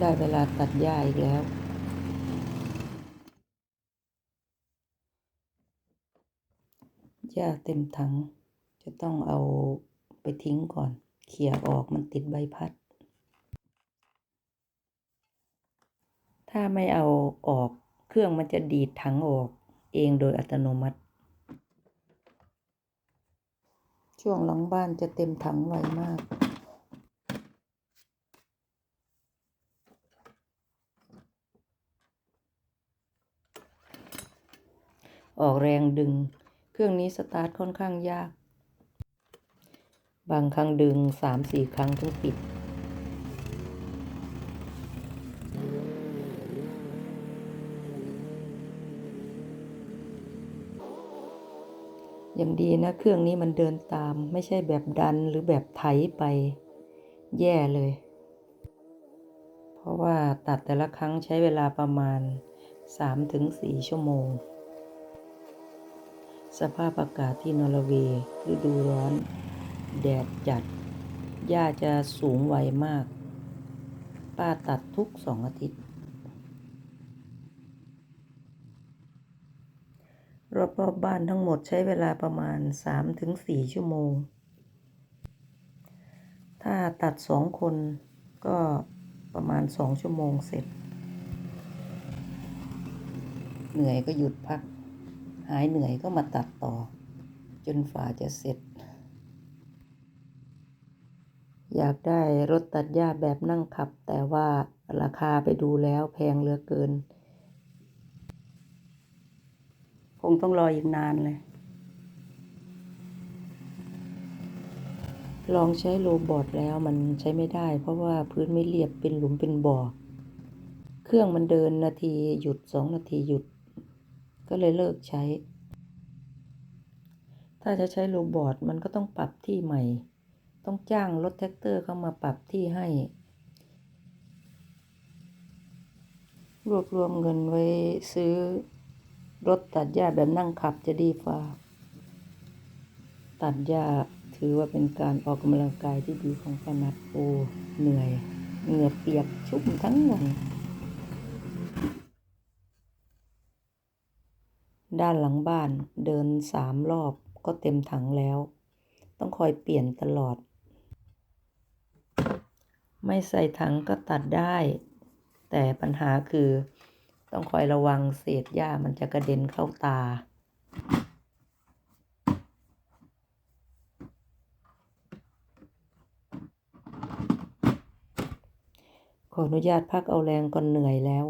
ได้เวลาตัดหญ้าอีกแล้ว หญ้าเต็มถัง จะต้องเอาไปทิ้งก่อน เขี่ยออกมันติดใบพัด ถ้าไม่เอาออกเครื่องมันจะดีดถังออกเองโดยอัตโนมัติ ช่วงหลังบ้านจะเต็มถังไวมาก ออกแรงดึง เครื่องนี้สตาร์ทค่อนข้างยาก บางครั้งดึงสามสี่ครั้งถึงปิดยังดีนะเครื่องนี้มันเดินตามไม่ใช่แบบดันหรือแบบไถไปแย่เลย เพราะว่าตัดแต่ละครั้งใช้เวลาประมาณ 3-4 ชั่วโมง สภาพอากาศที่นอร์เวย์ฤดูร้อน แดดจัด หญ้าจะสูงไวมาก ป้าตัดทุกสองอาทิตย์ รอบๆบบ้านทั้งหมดใช้เวลาประมาณ 3-4 ชั่วโมง ถ้าตัดสองคนก็ประมาณ 2 ชั่วโมงเสร็จ เหนื่อยก็หยุดพัก หายเหนื่อยก็มาตัดต่อ จนฝ่าจะเสร็จ อยากได้รถตัดหญ้าแบบนั่งขับ แต่ว่าราคาไปดูแล้วแพงเหลือเกิน คงต้องรออีกนานเลย ลองใช้โรบอทแล้วมันใช้ไม่ได้ เพราะว่าพื้นไม่เรียบเป็นหลุมเป็นบ่อ เครื่องมันเดินนาทีหยุดสองนาทีหยุด ก็เลยเลิกใช้ ถ้าจะใช้โรบอทมันก็ต้องปรับที่ใหม่ ต้องจ้างรถแท็กเตอร์เข้ามาปรับที่ให้ รวบรวมเงินไว้ซื้อรถตัดหญ้าแบบนั่งขับจะดีกว่า ตัดหญ้าถือว่าเป็นการออกกำลังกายที่ดีของปนัดโอเหนื่อย เหงื่อเปียกชุ่มทั้งวัน ด้านหลังบ้านเดินสามรอบก็เต็มถังแล้ว ต้องคอยเปลี่ยนตลอด ไม่ใส่ถังก็ตัดได้ แต่ปัญหาคือ ต้องคอยระวังเศษหญ้ามันจะกระเด็นเข้าตา ขออนุญาตพักเอาแรงก่อนเหนื่อยแล้ว